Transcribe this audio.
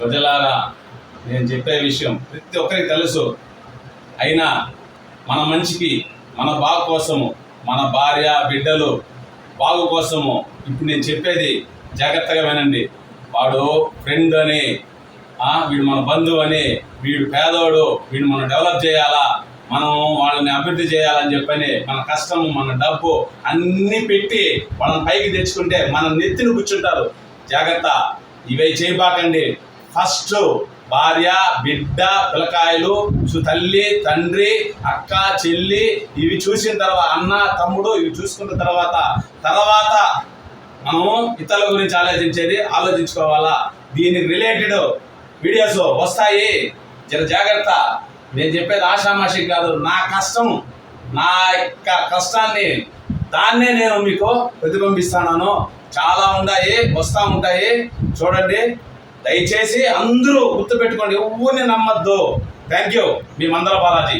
ప్రజలారా నేను చెప్పే విషయం ప్రతి ఒక్కరికి తెలుసు. అయినా మన మంచికి మన బాగు కోసము మన భార్య బిడ్డలు బాగు కోసము ఇప్పుడు నేను చెప్పేది జాగ్రత్తగా వినండి వాడు ఫ్రెండ్ అని వీడు మన బంధువు అని వీడు పేదోడు వీడు మనం డెవలప్ చేయాలా మనం వాళ్ళని అభివృద్ధి చేయాలని చెప్పని మన కష్టం మన డబ్బు అన్నీ పెట్టి వాళ్ళని పైకి తెచ్చుకుంటే మన నెత్తిని కూర్చుంటారు. జాగ్రత్త. ఇవే చేయబాకండి ఫస్ట్ భార్య బిడ్డ పిల్లకాయలు తల్లి తండ్రి అక్క చెల్లి ఇవి చూసిన తర్వాత అన్న తమ్ముడు ఇవి చూసుకున్న తర్వాత తర్వాత మనము ఇతరుల గురించి ఆలోచించేది ఆలోచించుకోవాలా? దీనికి రిలేటెడ్ వీడియోస్ వస్తాయి. జర జాగ్రత్త. నేను చెప్పేది ఆషామాషి కాదు. నా కష్టం నా యొక్క కష్టాన్ని దాన్నే నేను మీకు ప్రతిబింబిస్తాను. చాలా ఉన్నాయి వస్తూ ఉంటాయి. చూడండి. దయచేసి అందరూ గుర్తుపెట్టుకోండి ఎవరిని నమ్మద్దు. థ్యాంక్ యూ మీ మందల బాలాజీ.